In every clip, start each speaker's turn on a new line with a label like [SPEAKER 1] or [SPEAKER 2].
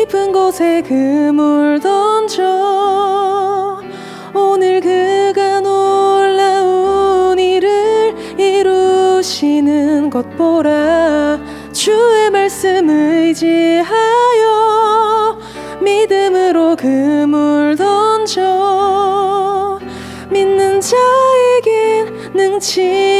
[SPEAKER 1] 깊은 곳에 그물 던져. 오늘 그가 놀라운 일을 이루시는 것 보라. 주의 말씀 의지하여 믿음으로 그물 던져. 믿는 자에겐 능치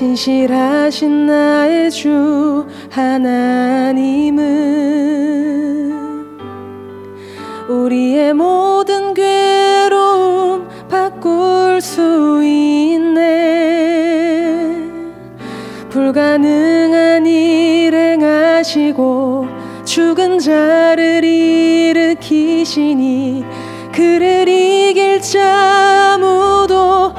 [SPEAKER 1] 신실하신 나의 주 하나님은 우리의 모든 괴로움 바꿀 수 있네. 불가능한 일 행하시고 죽은 자를 일으키시니 그를 이길 자 아무도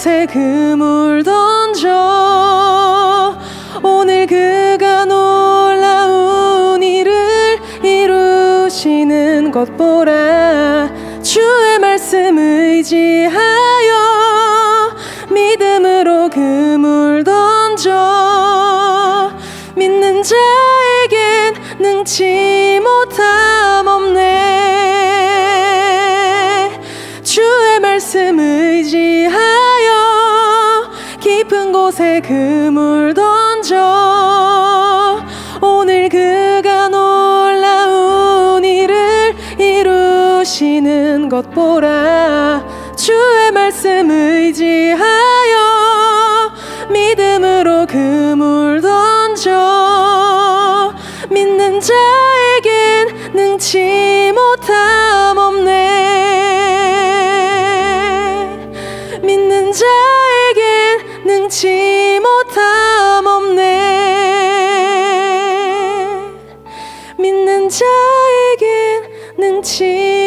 [SPEAKER 1] 깊은 곳에 그물 던져. 오늘 그가 놀라운 일을 이루시는 것 보라 주의 말씀 의지하여 믿음으로 그물 던져. 믿는 자에겐 능치 못함 그물 던져. 오늘 그가 놀라운 일을 이루시는 것 보라. 주의 말씀 의지하여 믿음으로 그물 던져. 믿는 자에겐 능치 못함 자에겐 능치